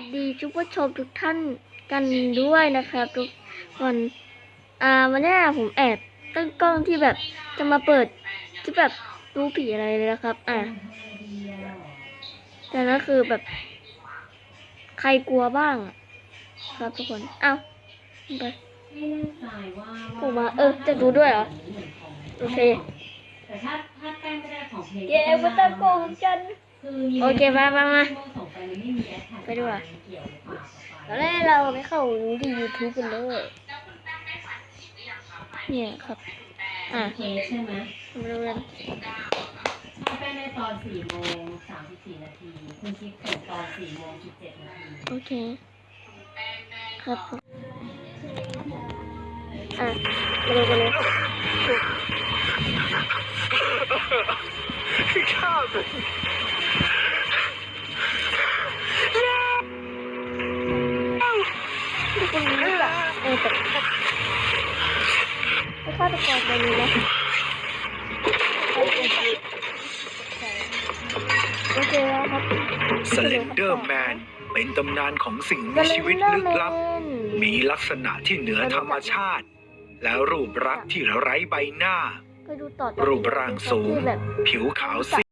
วัสดีทุกผู้ชมทุกท่านกันด้วยนะครับ ทุกคนอ่าวันนี้ผมแอบตั้งกล้องที่แบบจะมาเปิดที่แบบดูผีอะไรเลยนะครับ อ่าแต่นั่นคือแบบ ใครกลัวบ้างอะครับทุกคนเอ้าไปไม่แน่ใจว่าผมมาเออจะดูด้วยเหรอ โอเค แต่ถ้าถ้าแป้งไม่ได้ของเพลงเย้มาตะโกนกันคือมีโอเคมามามาที่ส่งไปมันไม่มีแอดแท็กไปดีกว่าเกี่ยวหรือเปล่าตอนแรกเราไม่เข้าดูที่ YouTube กันเลยเนี่ยครับ อะโอเคใช่ไหมมาดูกันถ้าแป้งได้ตอน4โมง34นาที คุณคิดส่งตอน4โมง17นาที โอเค ครับผมอะมาดูกันเลยทุก คนรู้จักเออแต่ไม่ฆาตกรตัวนี้นะโอเคแล้วครับสเลนเดอร์แมนเป็นตำนานของสิ่งมีชีวิตลึกลับ มีลักษณะที่เหนือธรรมชาติ และรูปรักษณ์ที่ไร้ใบหน้าไปดูต่อรูปร่างสูงที่แบบผิวขาวซีด